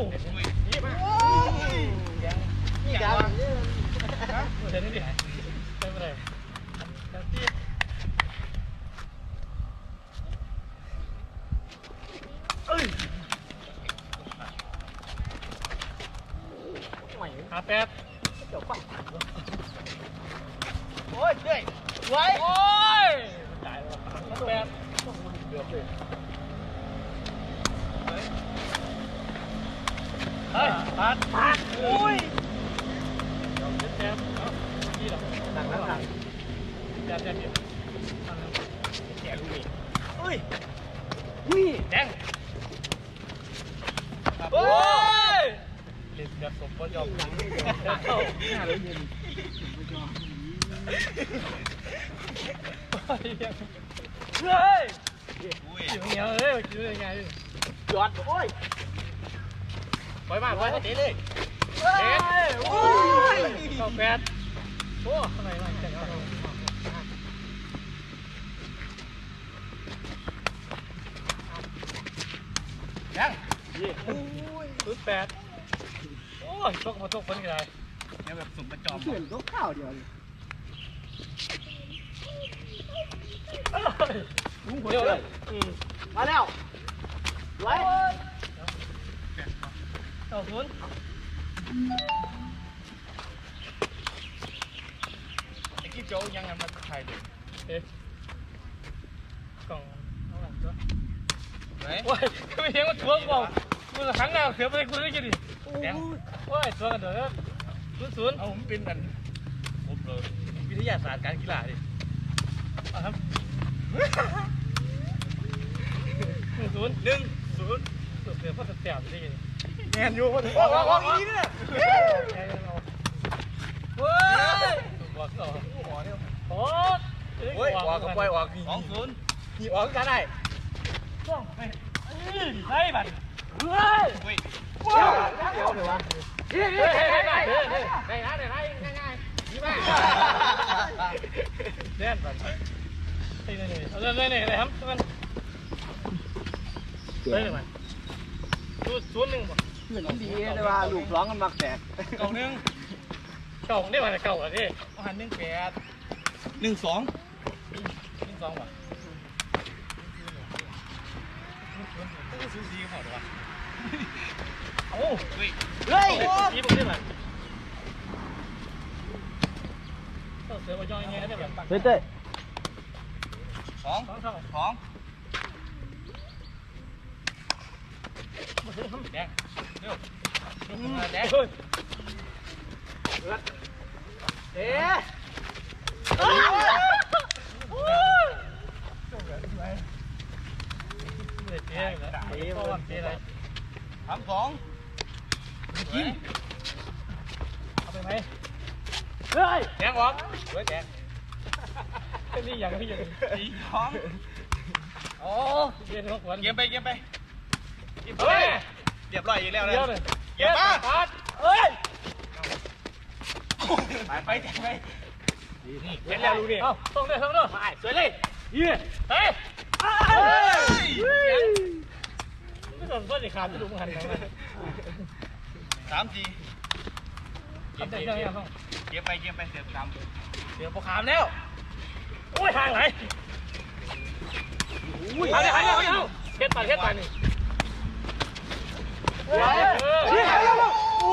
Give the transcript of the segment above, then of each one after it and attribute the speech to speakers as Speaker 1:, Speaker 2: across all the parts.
Speaker 1: อ้ยหาแปด
Speaker 2: โอ้ยเด้ยไว้
Speaker 1: โอ้ยตายแล้วหาแปดเกือบเลยเฮ้ย ปัดปัดโอ้ยเจ็บแต้มเอ้านี่หรอ
Speaker 2: หนังหนัง
Speaker 1: แต้มแต้มเดียวแก่ลูกนี่
Speaker 2: อุ้ย
Speaker 1: นี่แดง
Speaker 2: โอ้ย
Speaker 1: เล่นแบบสมบูรณ์ยอม
Speaker 2: หนัง
Speaker 1: เข้าหน้าเลยเย็นเฮ้ยอยู่เหนียวเอ้ยกินได้ไง
Speaker 2: หยอดโอ้ย
Speaker 1: ปมาไปเตะเลย
Speaker 2: เฮ้ยโอ้ย
Speaker 1: เข้าแปดโอ้ทำไมมันแข่งเอายังศูนย์แปดโอ้ยตกมาตกคนกันเลย
Speaker 2: เนี่ยแบบสุ่มประจอม
Speaker 3: เพื่อนก็ข้าวเดียวเลย
Speaker 1: เดี๋ยวเลย
Speaker 2: มาแล้วไว้
Speaker 1: ต่อศูนย์
Speaker 2: ไอ้กิ๊บโจ้ยังไงมันไทยเลย
Speaker 1: เอ๊ะกล่องเอาหลังตัว
Speaker 2: ไหน
Speaker 1: โอ้ยไม่เห็นว่าตัวกูกูจะขังหน้าเสือไปกูได้กี่ดิแดงโอ้ยตัวกันเด้อศูนย์ศูนย์
Speaker 2: เอาผมเป็นกันผมเลยวิทยาศาสตร์การกีฬาดิ
Speaker 1: เอาครับหนึ่งศูนย์
Speaker 2: หนึ่งศูนย์
Speaker 1: เสือพ่อจะแสบได้กี่
Speaker 2: แมนอยูคนออกออกออกอีนี่เนี่ย
Speaker 1: แกยังเอา
Speaker 2: เฮ้ย
Speaker 1: บอกต่อ
Speaker 2: หัวเนี่ย
Speaker 1: โอ้
Speaker 2: เฮ้ยออกก็ปล่อยออกสองศูนย์นี่ออกกันได้
Speaker 1: ต้องไปใช่บัตรเฮ้ย
Speaker 2: เฮ้ย
Speaker 3: ว้าวเดี๋ยวเดี๋ยววะ
Speaker 1: เฮ้ยเฮ้ยเฮ้ยเฮ้ยเฮ้ยได้นะได้นะง่ายๆนี่มาเล่นบัตรนี่นี่นี่เอาเล่นเล่นนี่อะไรครับมันเล่นมันศูนย์ศูนย์หนึ่งบ่
Speaker 3: เหมือนดีแต่ว่าลูกร้องกันมักแตก
Speaker 2: เก้าหนึ่ง
Speaker 1: เก่าได้มาเก่าอะนี่
Speaker 2: อาหารหนึ่งแปดหนึ่งสอง
Speaker 1: หนึ่งสองบ่
Speaker 2: ตู้ซูซีเขาด้วย
Speaker 1: โอ้
Speaker 2: เฮ้ย
Speaker 3: เฮ้ย
Speaker 1: ยี่ปุ่นได้ไหมเสือมาย่อยยังไงได้แบบ
Speaker 3: เฮ้ยเต้ย
Speaker 2: สอง
Speaker 1: สองเท่า
Speaker 2: สอง
Speaker 1: แดง
Speaker 2: เร็ว
Speaker 1: แดงเฮ้ย
Speaker 3: เอ๊ะ
Speaker 1: เด็ดเจ๊เลยเจ๊บอลเจ๊อะไร
Speaker 2: สามสองยิ้ม
Speaker 1: เอาไปไหมเฮ้ย
Speaker 2: แดงออกเฮ้ยแดง
Speaker 1: นี่อย่างที่อย่าง
Speaker 2: สี่สอง
Speaker 1: โอ้เจ๊ท้องขวัญ
Speaker 2: เยี่ยมไปเยี่ยมไปเยี่ยมไป
Speaker 1: เฮ้ย
Speaker 2: เรียบร้อยอีกแล้วนะ
Speaker 1: เดี๋ยวเลย
Speaker 2: เยี่ยมมา
Speaker 1: ปัดเฮ้ย
Speaker 2: ไปไปแดงไป
Speaker 1: เห็นแล้วลูกนี่เอาต้องเลยต้องเลยไปสวยเลยยี่เฮ้ย
Speaker 2: เฮ้ย
Speaker 1: ไม่สนต้นขาดจะดูมันหันกันเลย
Speaker 2: สามสี่
Speaker 1: ทำได้ยังไงต้อง
Speaker 2: เยี่ยมไปเยี่ยมไปเสียบสาม
Speaker 1: เดี๋ยวพอขามแล้วโอ้ยห่างไหนห่างเลยห่างเลยห่างเลยเฮ็ดไปเฮ็ดไปนี่เฮ้ยเฮ้ยโอ้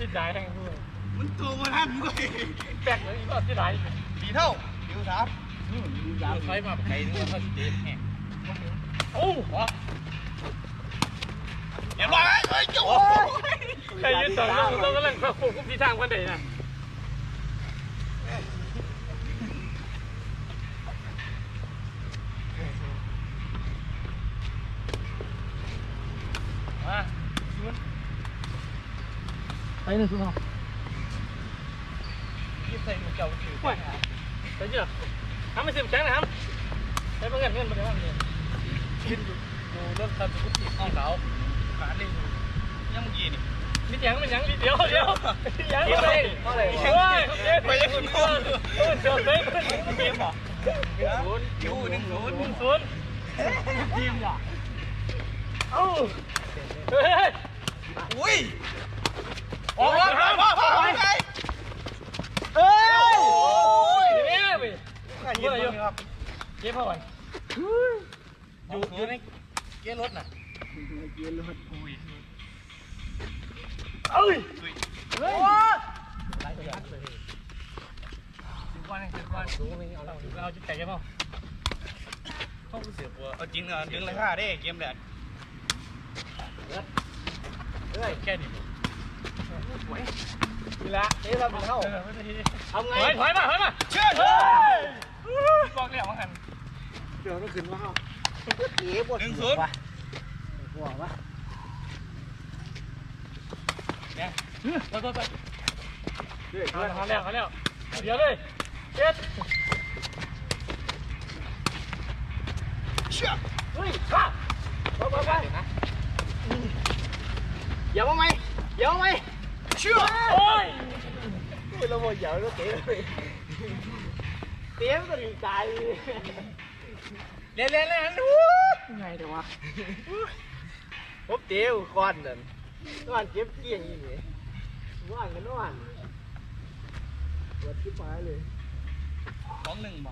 Speaker 1: ที่ได้ทั้งคู่
Speaker 2: มันตัวมันหันกู
Speaker 1: แปลกเลยอีกรอบที่ได้
Speaker 2: สี่เท่าดิวสาม
Speaker 1: ยาวใช้มาไกลนึกว่าเขาจะเด็ดแหงโอ้โห
Speaker 2: เรียบร้อยเฮ้ยจุ๊บ
Speaker 1: ใครยืนต่อเราเรากำลังควบคุมทิศทางกันเดยนะมา
Speaker 3: ไปหนึ่งสุดท้าย
Speaker 2: ยี่ใส่หมูเจ้าถือ
Speaker 1: ไปไปเยอะทำไม่สิบแข็งนะครับใช้เงินเงินมาได้บ้างเนี่ยกินอยู่ดูเรื่องการสุขภาพ
Speaker 2: ห้องเขาขาเล่นยังเมื่อกี้นี่
Speaker 1: นิดยังมันยังนิดเดียวเดียวยังไม่ได้โอ้ยไปยังคุณพ่อเออเสือเต้น
Speaker 2: เกมบอกศูนย์ยูหนึ่งศูนย์
Speaker 1: ศูนย์ทีมอะเอ้าเฮ้ย
Speaker 2: อุ้ย ออกแล้วพ่อพ่อไป
Speaker 3: เอ้ย
Speaker 1: โอ้ยเนี่ยเว้ย
Speaker 2: เย็นอยู่ครับ
Speaker 1: เย็บพ่อวัน
Speaker 2: อยู่อยู่ในเกียร์รถน่ะ
Speaker 1: เอ้ย
Speaker 3: เฮ้ย
Speaker 1: สิบวันเองสิบวันดูไม่เอาเราเราจุดใจใช่ป่ะ
Speaker 2: เข้าเสียบัวเอาจริงเหรอดึงราคาได้เกมแรก
Speaker 1: เฮ้ยแค่นี้
Speaker 3: นี่ละนี่ทำเป็นเข้า
Speaker 1: ทำ
Speaker 3: ไง
Speaker 1: ถอยถอยมาถอยมา
Speaker 2: เชื่อเฮ้
Speaker 1: ยบอกแล้วว่าหัน
Speaker 3: เดี๋ยวต้องขึ้นว่าเข้าเอ๋ปวด
Speaker 2: หนึ่ง
Speaker 3: หั
Speaker 2: ศู
Speaker 3: วน
Speaker 2: ย์
Speaker 3: วะหัววะ
Speaker 1: เนี่ยตัวตัวตัว
Speaker 3: เฮ้ย
Speaker 1: เอาเขาแล้วเขาแล้วเดี๋ยวเลยเจ็ด
Speaker 2: เชื่อ
Speaker 3: เฮ้ยข้าไปไปไปอย่ามาไหมอย่ามาไหม
Speaker 2: เชื่อ
Speaker 1: โอ้ย
Speaker 3: เฮ้ยเราบอกอย่าเราเตะเลยเตะมันก็ถึงตายเลย
Speaker 2: เล่นเล่นเล่นดู
Speaker 3: ไงเดี๋ยววะผมเตะก้อนนั่นนอนเจ็บเกี้ยงอย่างนี้ว่างกันนอนปวดที่ปลายเลย
Speaker 2: สองหนึ่งบ่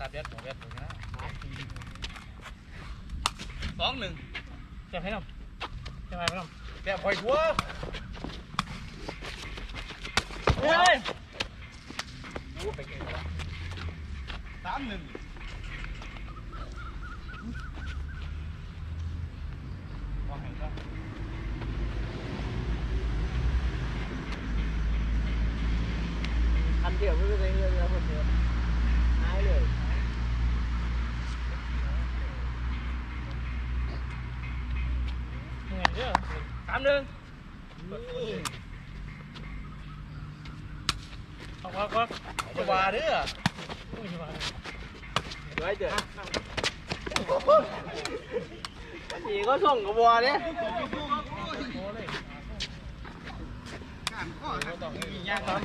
Speaker 2: ตาเบียดสองเบียดนะสองหนึ่ง
Speaker 1: เจ็บให้น้องเจ็บให้น้อง
Speaker 2: แบบคอยทัว
Speaker 1: เฮ้ย
Speaker 2: สามหนึ่งว่าไงก็
Speaker 3: อันเดียวไม่เป็นไรเลยนะคนเดียวหายเลย
Speaker 1: ยังไงเด้อสามหนึ่ง
Speaker 3: นี่
Speaker 1: ออกออกออก
Speaker 2: จะว่า เด้อ
Speaker 1: อุ้ยมา
Speaker 3: ไว้เถอะอันนี้ก็ส่งกระบัวเนี่ย
Speaker 2: ยากครับ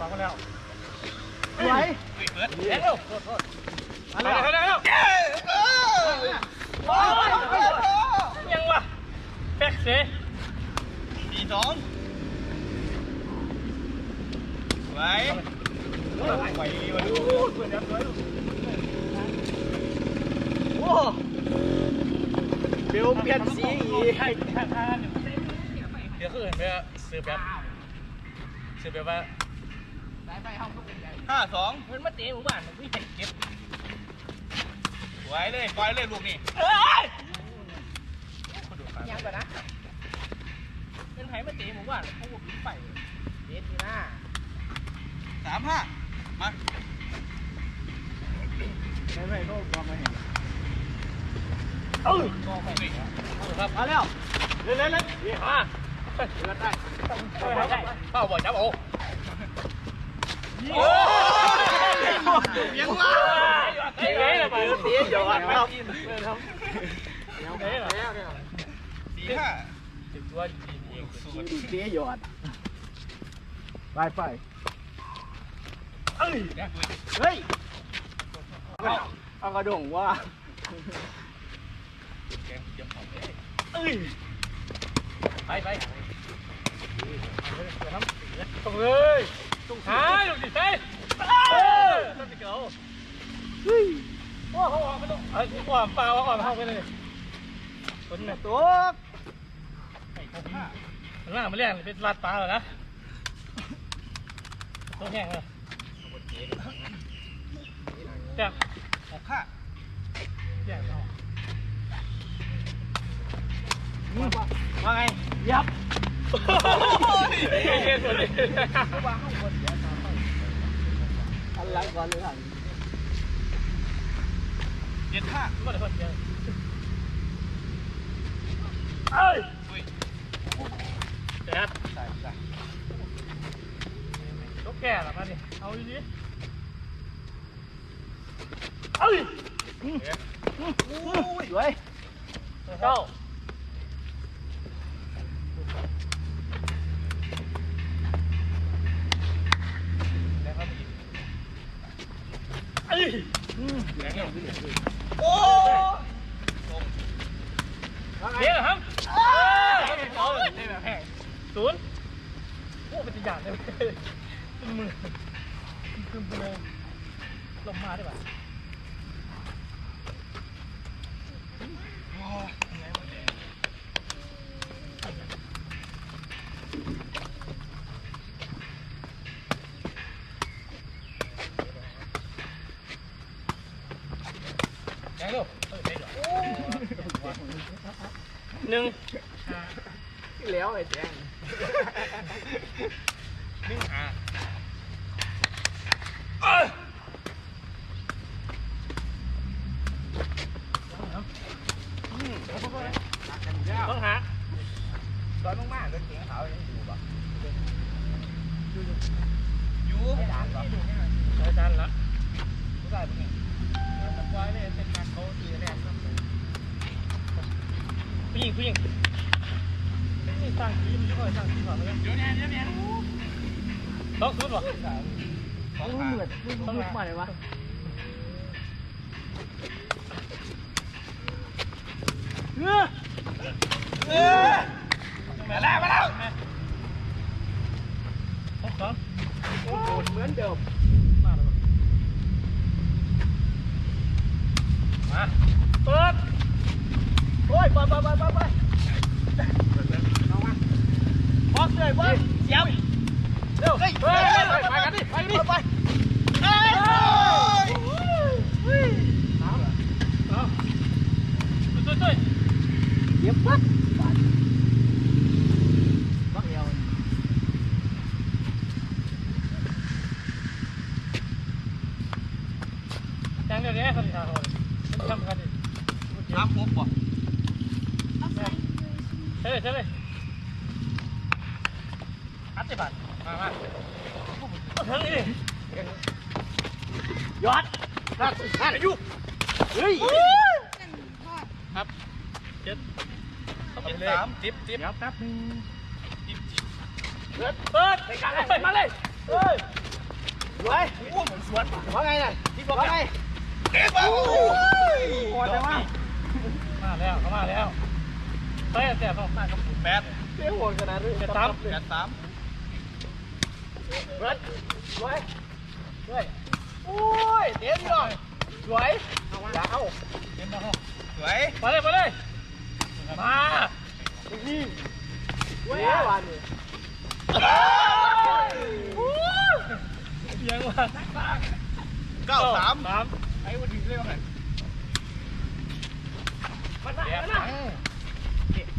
Speaker 1: ฟังมาแล้ว
Speaker 3: ไว้
Speaker 2: เปิด
Speaker 1: เร็วอะไรอะไรแล้วยังวะแป๊กเซ่
Speaker 2: สี่สองไว้ไหวดีวะดู
Speaker 3: โอ้เบลเปลี่ยนสีอีก
Speaker 2: เดี๋ยวคือเห็นไหมซื้อแบบซื้อแบบว่าห้าสอง
Speaker 1: มันมาเตะหมู่บ้านมันไม่เห็นเก็บ
Speaker 2: ไว้เลยปล่อยเลยลูกนี่
Speaker 1: เอ้ยยังก่อนนะเป็นไผมาเตะหมู่บ้านเขาบอกไป
Speaker 3: เด็ดดีนะ
Speaker 2: สามห้ามา
Speaker 3: ไม่ไม่โน้ตมาเห็น
Speaker 1: เอ้ครับ
Speaker 3: มาแล้วเล่นเล่นเล่น
Speaker 1: นี่อะ
Speaker 3: เล่นได้
Speaker 1: ได้
Speaker 2: เข้าบ่อยจับโอ้
Speaker 1: โอ้ย
Speaker 2: ยังว่า
Speaker 1: ยังไงล่ะไป
Speaker 3: เตี้ยหยอดครับ
Speaker 1: ยังไงล่ะ
Speaker 2: สี่ห้า
Speaker 1: ถึงตัวจีเอง
Speaker 2: สูตร
Speaker 3: เตี้ยหยอดไปไป
Speaker 1: เฮ้
Speaker 3: ย เอากระดงว่า
Speaker 2: เอ้ย
Speaker 1: ไปไปตรงเลยตรงขาอยู่ดิใช่เออต้องติดเกา
Speaker 3: เฮ้ย
Speaker 1: ว่าเขาออกไปตรงเอ้ยว่าปล่าว่าออกเข้าไปเลยคนเนี่ย
Speaker 3: ตัว
Speaker 1: มันล่างมันเลี้ยงเป็นลาดปลาเหรอนะตัวแห้งเลย แจ่ม
Speaker 2: หกห้า
Speaker 1: แจ่มเอา
Speaker 3: ว่าไง ยับ
Speaker 1: เฮ้ยตัวนี้
Speaker 3: อันหลังก่อนเลยท่าน
Speaker 2: เจ็ดห้า
Speaker 1: ไม่ได้คนเดียวเอ้ย
Speaker 2: อุ้ย
Speaker 1: แจ๊ด
Speaker 2: ใช่ใช่
Speaker 1: ลูกแก่หรอมาดิ เอาดีๆ เอ้ย
Speaker 3: สวย
Speaker 1: เก้า
Speaker 2: แล้วเขาไปยิง
Speaker 1: เอ้ย
Speaker 3: อ
Speaker 2: แรงเร็ว
Speaker 3: โอ้
Speaker 1: เดี๋ยวครับเอาเลยนี่แบบแห้งศูนย์โอ้เป็นตัวอย่างเลยมือขึ้นไปเลยลงมาได้ป่ะ
Speaker 2: แรงเร็ว
Speaker 1: หนึ่ง
Speaker 3: ที่แล้วไอ้แจ้ง
Speaker 2: นึ่งหา
Speaker 1: ต้องหา
Speaker 3: ตอนมากๆรถเก๋งเขายังอยู่ป่ะ
Speaker 2: อยู่
Speaker 3: ไม่ด่านป่ะ
Speaker 1: อาจารย์ละ
Speaker 3: ผู้ชายเป็นไงมันไว้เนี่ยเป็นการเขาตีแรกครับ
Speaker 1: ผู้หญิงผู้หญิงนี่สร้างทีมไม่ค่อยสร้างทีมหรอกเลย
Speaker 2: เดี๋ยวเนี่ยเดี๋ยวเนี่ย
Speaker 1: ต้องศูนย์หรอ
Speaker 2: สอง
Speaker 3: มึง
Speaker 2: ขา
Speaker 3: เหมือนมึงมึงมาเลยวะ
Speaker 1: เออ
Speaker 3: เออ
Speaker 2: มาแล้วมาแล้ว
Speaker 1: สองสอง
Speaker 3: โอ้โหเหมือนเดิม
Speaker 1: มาแล้วมาเปิด
Speaker 3: โอ้ยไปไปไปไปไปเอามาบล็อกเลยบล็อกเสียบเร็ว
Speaker 1: เฮ้ย
Speaker 3: ไป
Speaker 1: ไป
Speaker 3: ไป
Speaker 1: ไป
Speaker 3: ไป
Speaker 1: กันดิไปกันดิ
Speaker 3: ไปเอ้ย
Speaker 1: เอาช่วยช่วย
Speaker 3: เย็บปั๊บบัดบักเอว
Speaker 1: ยังเดี๋ยวนี้เขาจะทำอะไรมันทำกันดิ
Speaker 2: น้ำปุ๊บป่ะ
Speaker 1: ใช่เลยใช่เลยอัดสิบัตร
Speaker 2: มามา
Speaker 1: เอาทั้งนี้ดิ
Speaker 3: ยอดนั่นนั่นอายุเฮ้ย
Speaker 1: ครับเจ็ด
Speaker 2: เจ็ดสามจิ๊บจิ๊บ
Speaker 1: เดี๋ยวแป๊บนึง
Speaker 2: จิ๊บจิ๊บ
Speaker 1: เปิดเปิดไปกันเลยมาเลย
Speaker 3: เฮ้ยสวย
Speaker 2: โอ้เหมือนสวน
Speaker 3: ว่าไงน่ะที่บอกว่าไง
Speaker 2: เด็กมาโอ้ย
Speaker 3: โคตรเลยว่ะ
Speaker 1: มาแล้วเขามาแล้ว เฮ้ยแต่ต้องมากับผม
Speaker 2: แปด
Speaker 3: เสียโหดขนาดนี้
Speaker 1: จะตาม
Speaker 2: แปดสาม
Speaker 3: เบิร์ดสวยสวยโอ้ยเต็มยอดสวยอย่าเอา
Speaker 1: เห็นไหมฮะ
Speaker 2: สวย
Speaker 1: ไปเลยไปเลยมา
Speaker 3: นี่สวยวันนี้
Speaker 1: ยังว่า
Speaker 2: เก้าสาม
Speaker 1: สาม
Speaker 2: ไอ้วันนี้เรียกว่าไง
Speaker 3: มันได้
Speaker 1: แปด
Speaker 3: มัน
Speaker 1: สา
Speaker 3: ได้
Speaker 1: ม
Speaker 3: โอ้ย
Speaker 2: ยี่เฮ้ยบอกอะไรแดง
Speaker 3: โอเค
Speaker 2: โอ้ย
Speaker 3: ตักเท้าอีก
Speaker 1: หายแล้วดิเฮ้ยหายแล้วกันเอาเก็บเก็บได้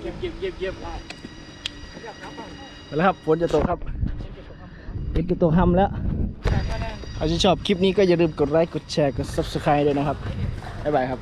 Speaker 1: เก็บเก็บมา
Speaker 2: สี่เก้า
Speaker 1: ทำเก็บได้บ้างเก็บได้บ้างเอ้ยพี่นาพี่นา
Speaker 3: เก็บเก็บเก็บเก็บได้แล้วครับฝนจะตกครับฝนจะตกค่ำแล้วใครที่ชอบคลิปนี้ก็อย่าลืมกดไลค์กดแชร์กด subscribe ด้วยนะครับบ๊ายบายครับ